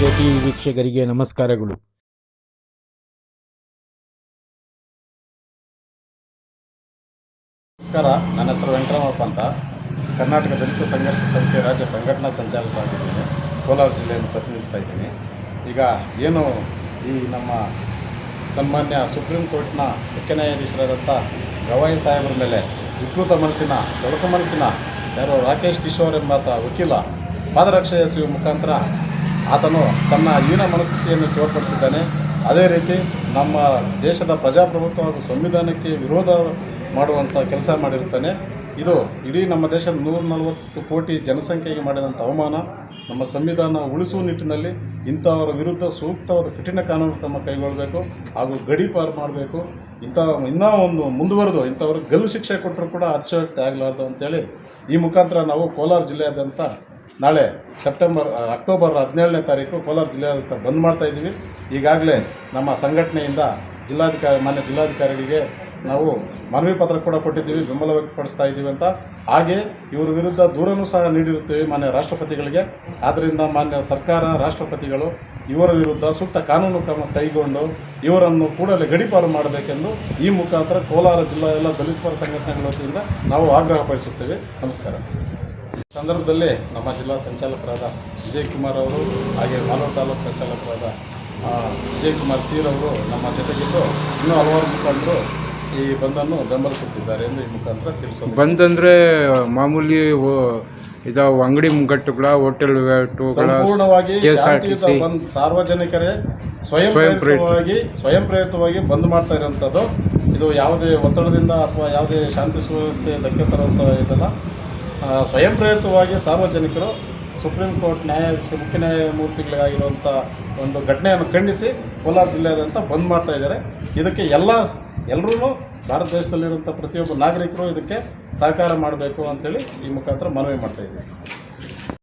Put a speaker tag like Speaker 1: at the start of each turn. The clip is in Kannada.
Speaker 1: ಟಿ ವೀಕ್ಷಕರಿಗೆ ನಮಸ್ಕಾರಗಳು.
Speaker 2: ನಮಸ್ಕಾರ, ನನ್ನ ಹೆಸರು ವೆಂಕಟರಾಮಪ್ಪ ಅಂತ. ಕರ್ನಾಟಕ ದಲಿತ ಸಂಘರ್ಷ ಸಮಿತಿ ರಾಜ್ಯ ಸಂಘಟನಾ ಸಂಚಾಲಕರಾಗಿದ್ದೀನಿ ಕೋಲಾರ ಜಿಲ್ಲೆಯನ್ನು ಪ್ರತಿನಿಧಿಸ್ತಾ ಇದ್ದೀನಿ. ಈಗ ಏನು ಈ ನಮ್ಮ ಸನ್ಮಾನ್ಯ ಸುಪ್ರೀಂ ಕೋರ್ಟ್ನ ಮುಖ್ಯ ನ್ಯಾಯಾಧೀಶರಾದಂಥ ಗವಾಯಿ ಸಾಹೇಬರ ಮೇಲೆ ವಿಕೃತ ಮನಸ್ಸಿನ ದೊಡಕ ಮನಸ್ಸಿನ ಯಾರೋ ರಾಕೇಶ್ ಕಿಶೋರ್ ಎಂಬಾತ ವಕೀಲ, ಪಾದರಕ್ಷೆಯ ಸಿ ಮುಖಾಂತರ ಆತನು ತನ್ನ ಹೀನ ಮನಸ್ಥಿತಿಯನ್ನು ತೋರ್ಪಡಿಸಿದ್ದಾನೆ. ಅದೇ ರೀತಿ ನಮ್ಮ ದೇಶದ ಪ್ರಜಾಪ್ರಭುತ್ವ ಹಾಗೂ ಸಂವಿಧಾನಕ್ಕೆ ವಿರೋಧ ಮಾಡುವಂಥ ಕೆಲಸ ಮಾಡಿರ್ತಾನೆ ಇದು ಇಡೀ ನಮ್ಮ ದೇಶದ ನೂರ ನಲವತ್ತು ಕೋಟಿ ಜನಸಂಖ್ಯೆಗೆ ಮಾಡಿದಂಥ ಅವಮಾನ. ನಮ್ಮ ಸಂವಿಧಾನ ಉಳಿಸುವ ನಿಟ್ಟಿನಲ್ಲಿ ಇಂಥವರ ವಿರುದ್ಧ ಸೂಕ್ತವಾದ ಕಠಿಣ ಕಾನೂನು ಕ್ರಮ ಕೈಗೊಳ್ಳಬೇಕು ಹಾಗೂ ಗಡೀಪಾರು ಮಾಡಬೇಕು. ಇಂಥ ಇನ್ನೂ ಒಂದು ಮುಂದುವರೆದು ಇಂಥವ್ರಿಗೆ ಗಲ್ಲು ಶಿಕ್ಷೆ ಕೊಟ್ಟರು ಕೂಡ ಅತಿಶಯೋಕ್ತಿ ಆಗಲಾರ್ದು ಅಂತೇಳಿ ಈ ಮುಖಾಂತರ ನಾವು ಕೋಲಾರ ಜಿಲ್ಲೆಯಾದ್ಯಂತ ನಾಳೆ ಸೆಪ್ಟೆಂಬರ್ ಅಕ್ಟೋಬರ್ ಹದಿನೇಳನೇ ತಾರೀಕು ಕೋಲಾರ ಜಿಲ್ಲೆಯಾದ್ಯಂತ ಬಂದ್ ಮಾಡ್ತಾ ಇದ್ದೀವಿ. ಈಗಾಗಲೇ ನಮ್ಮ ಸಂಘಟನೆಯಿಂದ ಜಿಲ್ಲಾಧಿಕಾರಿ, ಮಾನ್ಯ ಜಿಲ್ಲಾಧಿಕಾರಿಗಳಿಗೆ ನಾವು ಮನವಿ ಪತ್ರ ಕೂಡ ಕೊಟ್ಟಿದ್ದೀವಿ, ಬೆಂಬಲ ವ್ಯಕ್ತಪಡಿಸ್ತಾ ಇದ್ದೀವಿ ಅಂತ. ಹಾಗೆ ಇವರ ವಿರುದ್ಧ ದೂರನ್ನು ಸಹ ನೀಡಿರುತ್ತೇವೆ ಮಾನ್ಯ ರಾಷ್ಟ್ರಪತಿಗಳಿಗೆ. ಆದ್ದರಿಂದ ಮಾನ್ಯ ಸರ್ಕಾರ, ರಾಷ್ಟ್ರಪತಿಗಳು ಇವರ ವಿರುದ್ಧ ಸೂಕ್ತ ಕಾನೂನು ಕ್ರಮ ಕೈಗೊಂಡು ಇವರನ್ನು ಕೂಡಲೇ ಗಡಿಪಾರು ಮಾಡಬೇಕೆಂದು ಈ ಮುಖಾಂತರ ಕೋಲಾರ ಜಿಲ್ಲಾ ಎಲ್ಲ ದಲಿತ ಪರ ಸಂಘಟನೆಗಳ ವತಿಯಿಂದ ನಾವು ಆಗ್ರಹ ಪಡಿಸುತ್ತೇವೆ ನಮಸ್ಕಾರ. ಸಂದರ್ಭದಲ್ಲಿ ನಮ್ಮ ಜಿಲ್ಲಾ ಸಂಚಾಲಕರಾದ ವಿಜಯ್ ಕುಮಾರ್ ಅವರು ಹಾಗೆ ಮಾಲೂರು ತಾಲೂಕು ಸಂಚಾಲಕರಾದ ವಿಜಯ್ ಕುಮಾರ್ ಸೀರ್ ಅವರು ನಮ್ಮ ಜೊತೆಗಿದ್ದು ಇನ್ನೂ ಹಲವಾರು ಮುಖಂಡರು ಈ ಬಂದನ್ನು ಬೆಂಬಲಿಸುತ್ತಿದ್ದಾರೆ ಎಂದು ಈ ಮುಖಾಂತರ ತಿಳಿಸೋದು
Speaker 3: ಬಂದಂದ್ರೆ ಮಾಮೂಲಿ ಇದಾವ ಅಂಗಡಿ ಮುಂಗಟ್ಟುಗಳ ಹೋಟೆಲ್
Speaker 2: ಸಂಪೂರ್ಣವಾಗಿ ಶಾಂತಿಯುತ ಬಂದ್ ಸಾರ್ವಜನಿಕರೇ ಸ್ವಯಂ
Speaker 3: ಸ್ವಯಂ
Speaker 2: ಪ್ರೇರಿತವಾಗಿ ಸ್ವಯಂ ಪ್ರೇರಿತವಾಗಿ ಬಂದ್ ಮಾಡ್ತಾ ಇರುವಂತದ್ದು ಇದು ಯಾವುದೇ ಒತ್ತಡದಿಂದ ಅಥವಾ ಯಾವುದೇ ಶಾಂತಿ ಸುವ್ಯವಸ್ಥೆ ಧಕ್ಕೆ ತರುವಂತ ಇದಲ್ಲ. ಸ್ವಯಂ ಪ್ರೇರಿತವಾಗಿ ಸಾರ್ವಜನಿಕರು ಸುಪ್ರೀಂ ಕೋರ್ಟ್ ನ್ಯಾಯಾಧೀಶ, ಮುಖ್ಯ ನ್ಯಾಯಮೂರ್ತಿಗಳಿಗಾಗಿರುವಂಥ ಒಂದು ಘಟನೆಯನ್ನು ಖಂಡಿಸಿ ಕೋಲಾರ ಜಿಲ್ಲೆಯಾದ್ಯಂತ ಬಂದ್ ಮಾಡ್ತಾ ಇದ್ದಾರೆ. ಇದಕ್ಕೆ ಎಲ್ಲ ಎಲ್ಲರೂ ಭಾರತ ದೇಶದಲ್ಲಿರುವಂಥ ಪ್ರತಿಯೊಬ್ಬ ನಾಗರಿಕರು ಇದಕ್ಕೆ ಸಹಕಾರ ಮಾಡಬೇಕು ಅಂತೇಳಿ ಈ ಮುಖಾಂತರ ಮನವಿ ಮಾಡ್ತಾ ಇದ್ದೀವಿ